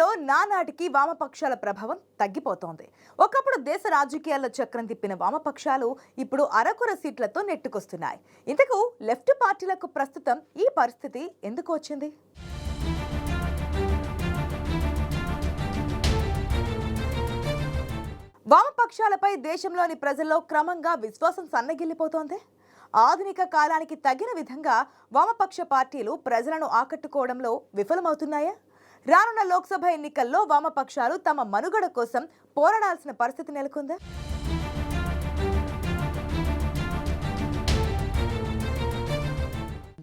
దేశంలో నానాటికి వామపక్షాల ప్రభావం తగ్గిపోతోంది. ఒకప్పుడు దేశ రాజకీయాల్లో చక్రం తిప్పిన వామపక్షాలు ఇప్పుడు అరకుర సీట్లతో నెట్టుకొస్తున్నాయి. ఇంతకు లెఫ్ట్ పార్టీలకు ప్రస్తుతం ఈ పరిస్థితి ఎందుకు వచ్చింది? వామపక్షాలపై దేశంలోని ప్రజల్లో క్రమంగా విశ్వాసం సన్నగిల్లిపోతోంది. ఆధునిక కాలానికి తగిన విధంగా వామపక్ష పార్టీలు ప్రజలను ఆకట్టుకోవడంలో విఫలమవుతున్నాయా? రానున్న లోక్సభ ఎన్నికల్లో వామపక్షాలు తమ మనుగడ కోసం పోరాడాల్సిన పరిస్థితి నెలకొందా?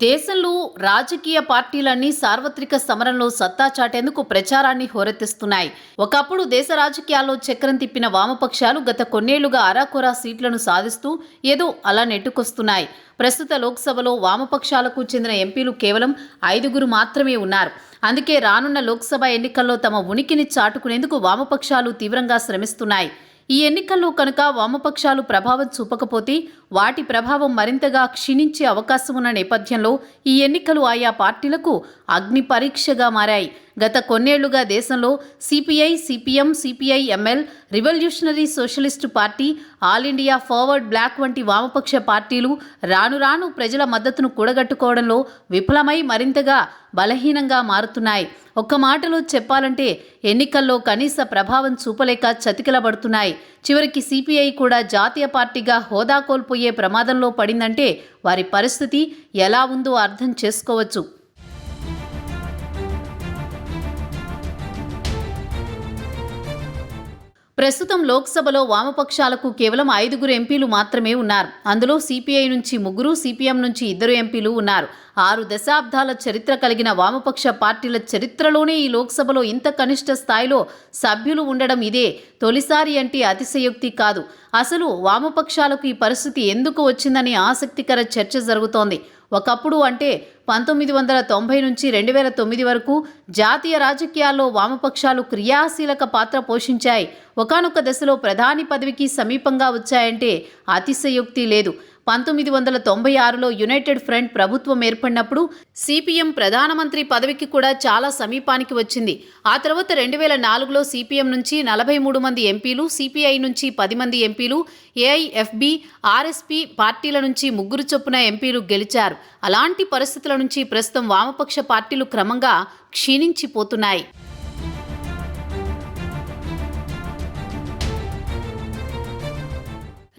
దేశంలో రాజకీయ పార్టీలన్నీ సార్వత్రిక సమరంలో సత్తా చాటేందుకు ప్రచారాన్ని హోరెత్తిస్తున్నాయి. ఒకప్పుడు దేశ రాజకీయాల్లో చక్రం తిప్పిన వామపక్షాలు గత కొన్నేళ్ళుగా అరాకొరా సీట్లను సాధిస్తూ ఏదో అలా నెట్టుకొస్తున్నాయి. ప్రస్తుత లోక్సభలో వామపక్షాలకు చెందిన ఎంపీలు కేవలం ఐదుగురు మాత్రమే ఉన్నారు. అందుకే రానున్న లోక్సభ ఎన్నికల్లో తమ ఉనికిని చాటుకునేందుకు వామపక్షాలు తీవ్రంగా శ్రమిస్తున్నాయి. ఈ ఎన్నికల్లో కనుక వామపక్షాలు ప్రభావం చూపకపోతే వాటి ప్రభావం మరింతగా క్షీణించే అవకాశం ఉన్న నేపథ్యంలో ఈ ఎన్నికలు ఆయా పార్టీలకు అగ్ని పరీక్షగా మారాయి. గత కొన్నేళ్ళుగా దేశంలో CPI CPM CPIML revolutionary socialist party all India forward bloc వంటి వామపక్ష పార్టీలు రాను రాను ప్రజల మద్దతును కూడగట్టుకోవడంలో విఫలమై మరింతగా బలహీనంగా మారుతున్నాయి. ఒక్క మాటలో చెప్పాలంటే ఎన్నికల్లో కనీస ప్రభావం చూపలేక చతికిలబడుతున్నాయి. చివరికి సిపిఐ కూడా జాతీయ పార్టీగా హోదా కోల్పోయే ప్రమాదంలో పడిందంటే వారి పరిస్థితి ఎలా ఉందో అర్థం చేసుకోవచ్చు. ప్రస్తుతం లోక్సభలో వామపక్షాలకు కేవలం ఐదుగురు ఎంపీలు మాత్రమే ఉన్నారు. అందులో సిపిఐ నుంచి ముగ్గురు సిపిఎం నుంచి ఇద్దరు ఎంపీలు ఉన్నారు. ఆరు దశాబ్దాల చరిత్ర కలిగిన వామపక్ష పార్టీల చరిత్రలోనే ఈ లోక్సభలో ఇంత కనిష్ట స్థాయిలో సభ్యులు ఉండడం ఇదే. తొలిసారి అంటే అతిశయోక్తి కాదు. అసలు వామపక్షాలకు ఈ పరిస్థితి ఎందుకు వచ్చిందని ఆసక్తికర చర్చ జరుగుతోంది. ఒకప్పుడు అంటే పంతొమ్మిది వందల తొంభై నుంచి రెండు వేల తొమ్మిది వరకు జాతీయ రాజకీయాల్లో వామపక్షాలు క్రియాశీలక పాత్ర పోషించాయి. ఒకానొక దశలో ప్రధాని పదవికి సమీపంగా వచ్చాయంటే అతిశయోక్తి లేదు. పంతొమ్మిది వందల తొంభై ఆరులో యునైటెడ్ ఫ్రంట్ ప్రభుత్వం ఏర్పడినప్పుడు సిపిఎం ప్రధానమంత్రి పదవికి కూడా చాలా సమీపానికి వచ్చింది. ఆ తర్వాత రెండు వేల నాలుగులో సిపిఎం నుంచి నలభై మూడు మంది ఎంపీలు సిపిఐ నుంచి పది మంది ఎంపీలు ఏఐఎఫ్బి ఆర్ఎస్పి పార్టీల నుంచి ముగ్గురు చొప్పున ఎంపీలు గెలిచారు. అలాంటి పరిస్థితుల నుంచి ప్రస్తుతం వామపక్ష పార్టీలు క్రమంగా క్షీణించిపోతున్నాయి.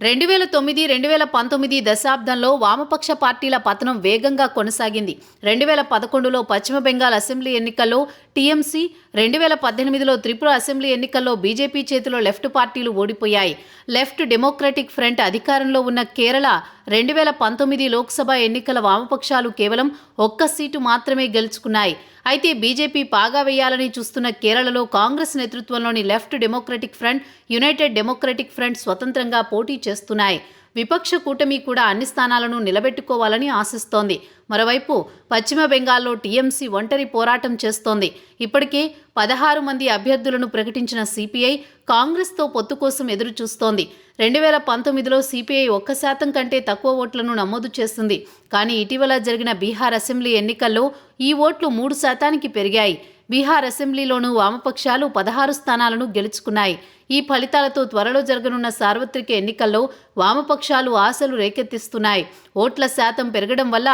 రెండు వేల తొమ్మిది రెండు వేల పంతొమ్మిది దశాబ్దంలో వామపక్ష పార్టీల పతనం వేగంగా కొనసాగింది. రెండు వేల పదకొండులో పశ్చిమ బెంగాల్ అసెంబ్లీ ఎన్నికల్లో టీఎంసీ రెండు వేల పద్దెనిమిదిలో త్రిపుర అసెంబ్లీ ఎన్నికల్లో బీజేపీ చేతిలో లెఫ్ట్ పార్టీలు ఓడిపోయాయి. లెఫ్ట్ డెమోక్రటిక్ ఫ్రంట్ అధికారంలో ఉన్న కేరళ రెండు వేల పంతొమ్మిది లోక్సభ ఎన్నికల వామపక్షాలు కేవలం ఒక్క సీటు మాత్రమే గెలుచుకున్నాయి. అయితే బీజేపీ పాగా వేయాలని చూస్తున్న కేరళలో కాంగ్రెస్ నేతృత్వంలోని left democratic front united democratic front స్వతంత్రంగా పోటీ చేస్తున్నాయి. విపక్ష కూటమి కూడా అన్ని స్థానాలను నిలబెట్టుకోవాలని ఆశిస్తోంది. మరోవైపు పశ్చిమ బెంగాల్లో టీఎంసీ ఒంటరి పోరాటం చేస్తోంది. ఇప్పటికే పదహారు మంది అభ్యర్థులను ప్రకటించిన సిపిఐ కాంగ్రెస్తో పొత్తు కోసం ఎదురు చూస్తోంది రెండు వేల పంతొమ్మిదిలో సిపిఐ ఒక్క శాతం కంటే తక్కువ ఓట్లను నమోదు చేస్తుంది కానీ ఇటీవల జరిగిన బీహార్ అసెంబ్లీ ఎన్నికల్లో ఈ ఓట్లు మూడు శాతానికి పెరిగాయి. బీహార్ అసెంబ్లీలోనూ వామపక్షాలు పదహారు స్థానాలను గెలుచుకున్నాయి. ఈ ఫలితాలతో త్వరలో జరగనున్న సార్వత్రిక ఎన్నికల్లో వామపక్షాలు ఆశలు రేకెత్తిస్తున్నాయి. ఓట్ల శాతం పెరగడం వల్ల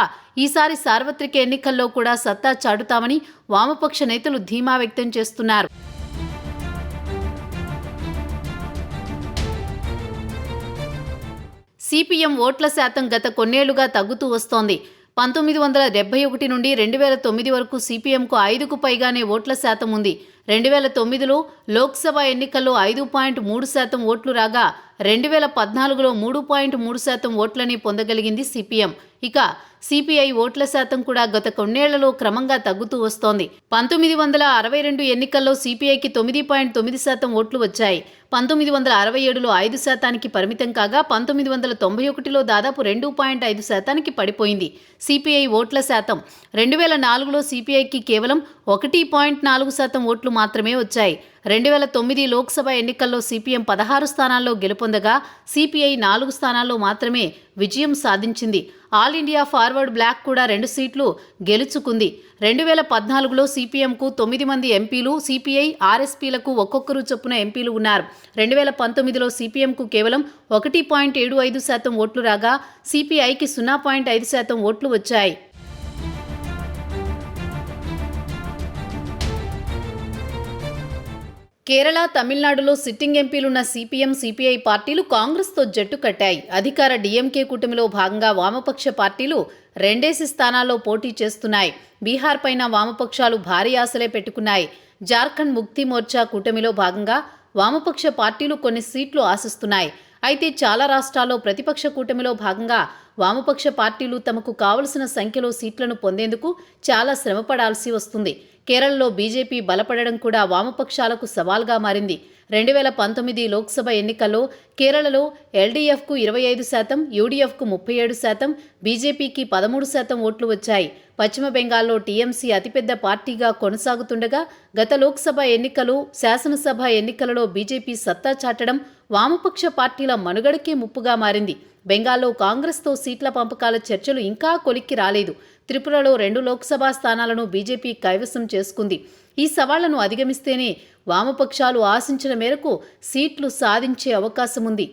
ఈసారి సార్వత్రిక ఎన్నికల్లో కూడా సత్తా చాటుతామని వామపక్ష నేతలు ధీమా వ్యక్తం చేస్తున్నారు. సిపిఎం ఓట్ల శాతం గత కొన్నేళ్ళుగా తగ్గుతూ వస్తోంది. పంతొమ్మిది వందల డెబ్బై ఒకటి నుండి రెండు వేల తొమ్మిది వరకు సిపిఎంకు ఐదుకు పైగానే ఓట్ల శాతం ఉంది. రెండు వేల తొమ్మిదిలో లోక్సభ ఎన్నికల్లో ఐదు పాయింట్ మూడు శాతం ఓట్లు రాగా రెండు వేల పద్నాలుగులో మూడు పాయింట్ మూడు శాతం ఓట్లని పొందగలిగింది సిపిఎం. ఇక సిపిఐ ఓట్ల శాతం కూడా గత కొన్నేళ్ళలో క్రమంగా తగ్గుతూ వస్తోంది. పంతొమ్మిది వందల అరవై రెండు ఎన్నికల్లో సిపిఐకి తొమ్మిది పాయింట్ తొమ్మిది శాతం ఓట్లు వచ్చాయి. పంతొమ్మిది వందల అరవై ఏడులో ఐదు శాతానికి పరిమితం కాగా పంతొమ్మిది వందల తొంభై ఒకటిలో దాదాపు రెండు పాయింట్ ఐదు శాతానికి పడిపోయింది. సిపిఐ ఓట్ల శాతం. రెండు వేల నాలుగులో సిపిఐకి కేవలం ఒకటి పాయింట్ నాలుగు శాతం ఓట్లు మాత్రమే వచ్చాయి. రెండు వేల తొమ్మిది లోక్సభ ఎన్నికల్లో సిపిఎం పదహారు స్థానాల్లో గెలుపొందగా సిపిఐ నాలుగు స్థానాల్లో మాత్రమే విజయం సాధించింది. ఆల్ ఇండియా ఫార్వర్డ్ బ్లాక్ కూడా రెండు సీట్లు గెలుచుకుంది. రెండు వేల పద్నాలుగులో సిపిఎంకు తొమ్మిది మంది ఎంపీలు సిపిఐ ఆర్ఎస్పీలకు ఒక్కొక్కరు చొప్పున ఎంపీలు ఉన్నారు. రెండు వేల పంతొమ్మిదిలో సిపిఎంకు కేవలం ఒకటి పాయింట్ ఏడు ఐదు శాతం ఓట్లు రాగా సిపిఐకి సున్నా పాయింట్ ఐదు శాతం ఓట్లు వచ్చాయి. కేరళ తమిళనాడులో సిట్టింగ్ ఎంపీలున్న సిపిఎం సిపిఐ పార్టీలు కాంగ్రెస్తో జట్టు కట్టాయి. అధికార డిఎంకే కూటమిలో భాగంగా వామపక్ష పార్టీలు రెండేసి స్థానాల్లో పోటీ చేస్తున్నాయి. బీహార్ పైన వామపక్షాలు భారీ ఆశలే పెట్టుకున్నాయి. జార్ఖండ్ ముక్తి మోర్చా కూటమిలో భాగంగా వామపక్ష పార్టీలు కొన్ని సీట్లు ఆశిస్తున్నాయి. అయితే చాలా రాష్ట్రాల్లో ప్రతిపక్ష కూటమిలో భాగంగా వామపక్ష పార్టీలు తమకు కావలసిన సంఖ్యలో సీట్లను పొందేందుకు చాలా శ్రమపడాల్సి వస్తుంది. కేరళలో బీజేపీ బలపడడం కూడా వామపక్షాలకు సవాల్గా మారింది. రెండు వేల పంతొమ్మిది లోక్సభ ఎన్నికల్లో కేరళలో ఎల్డీఎఫ్కు ఇరవై ఐదు శాతం యూడీఎఫ్కు ముప్పై ఏడు శాతం బీజేపీకి పదమూడు శాతం ఓట్లు వచ్చాయి. పశ్చిమ బెంగాల్లో టీఎంసీ అతిపెద్ద పార్టీగా కొనసాగుతుండగా గత లోక్సభ ఎన్నికలు శాసనసభ ఎన్నికలలో బీజేపీ సత్తా చాటడం వామపక్ష పార్టీల మనుగడకే ముప్పుగా మారింది. బెంగాల్లో కాంగ్రెస్తో సీట్ల పంపకాల చర్చలు ఇంకా కొలిక్కి రాలేదు. త్రిపురలో రెండు లోక్సభ స్థానాలను బీజేపీ కైవసం చేసుకుంది. ఈ సవాళ్ళను అధిగమిస్తేనే వామపక్షాలు ఆశించిన మేరకు సీట్లు సాధించే అవకాశం ఉంది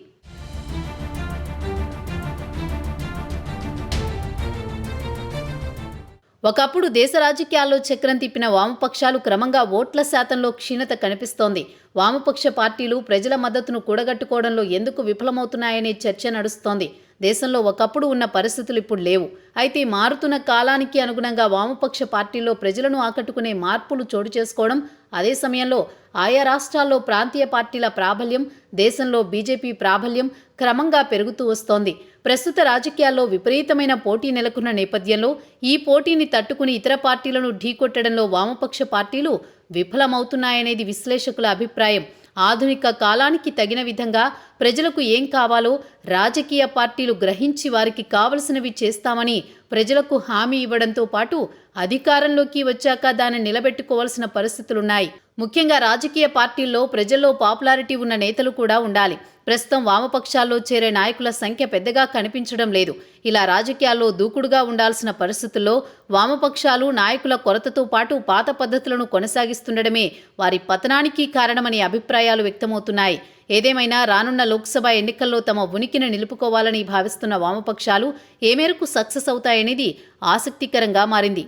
ఒకప్పుడు దేశ రాజకీయాల్లో చక్రం తిప్పిన వామపక్షాలు క్రమంగా ఓట్ల శాతంలో క్షీణత కనిపిస్తోంది. వామపక్ష పార్టీలు ప్రజల మద్దతును కూడగట్టుకోవడంలో ఎందుకు విఫలమవుతున్నాయనే చర్చ నడుస్తోంది. దేశంలో ఒకప్పుడు ఉన్న పరిస్థితులు ఇప్పుడు లేవు. అయితే మారుతున్న కాలానికి అనుగుణంగా వామపక్ష పార్టీల్లో ప్రజలను ఆకట్టుకునే మార్పులు చోటు చేసుకోవడం అదే సమయంలో ఆయా రాష్ట్రాల్లో ప్రాంతీయ పార్టీల ప్రాబల్యం దేశంలో బీజేపీ ప్రాబల్యం క్రమంగా పెరుగుతూ వస్తోంది. ప్రస్తుత రాజకీయాల్లో విపరీతమైన పోటీ నెలకొన్న నేపథ్యంలో ఈ పోటీని తట్టుకుని ఇతర పార్టీలను ఢీకొట్టడంలో వామపక్ష పార్టీలు విఫలమవుతున్నాయనేది విశ్లేషకుల అభిప్రాయం. ఆధునిక కాలానికి తగిన విధంగా ప్రజలకు ఏం కావాలో రాజకీయ పార్టీలు గ్రహించి వారికి కావలసినవి చేస్తామని ప్రజలకు హామీ ఇవ్వడంతో పాటు అధికారంలోకి వచ్చాక దాన్ని నిలబెట్టుకోవాల్సిన పరిస్థితులున్నాయి. ముఖ్యంగా రాజకీయ పార్టీల్లో ప్రజల్లో పాపులారిటీ ఉన్న నేతలు కూడా ఉండాలి. ప్రస్తుతం వామపక్షాల్లో చేరే నాయకుల సంఖ్య పెద్దగా కనిపించడం లేదు. ఇలా రాజకీయాల్లో దూకుడుగా ఉండాల్సిన పరిస్థితుల్లో వామపక్షాలు నాయకుల కొరతతో పాటు పాత పద్ధతులను కొనసాగిస్తుండడమే వారి పతనానికి కారణమని అభిప్రాయాలు వ్యక్తమవుతున్నాయి. ఏదేమైనా రానున్న లోక్సభ ఎన్నికల్లో తమ ఉనికిని నిలుపుకోవాలని భావిస్తున్న వామపక్షాలు ఏ మేరకు సక్సెస్ అవుతాయనేది ఆసక్తికరంగా మారింది.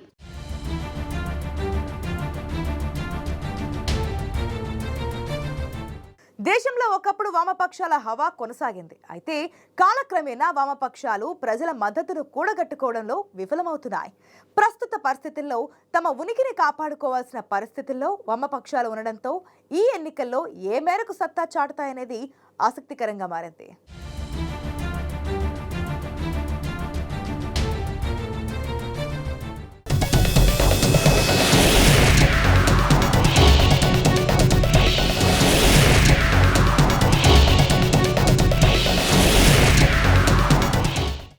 దేశంలో ఒకప్పుడు వామపక్షాల హవా కొనసాగింది. అయితే కాలక్రమేణా వామపక్షాలు ప్రజల మద్దతును కూడగట్టుకోవడంలో విఫలమవుతున్నాయి. ప్రస్తుత పరిస్థితుల్లో తమ ఉనికిని కాపాడుకోవాల్సిన పరిస్థితుల్లో వామపక్షాలు ఉండడంతో ఈ ఎన్నికల్లో ఏ మేరకు సత్తా చాటుతాయనేది ఆసక్తికరంగా మారింది.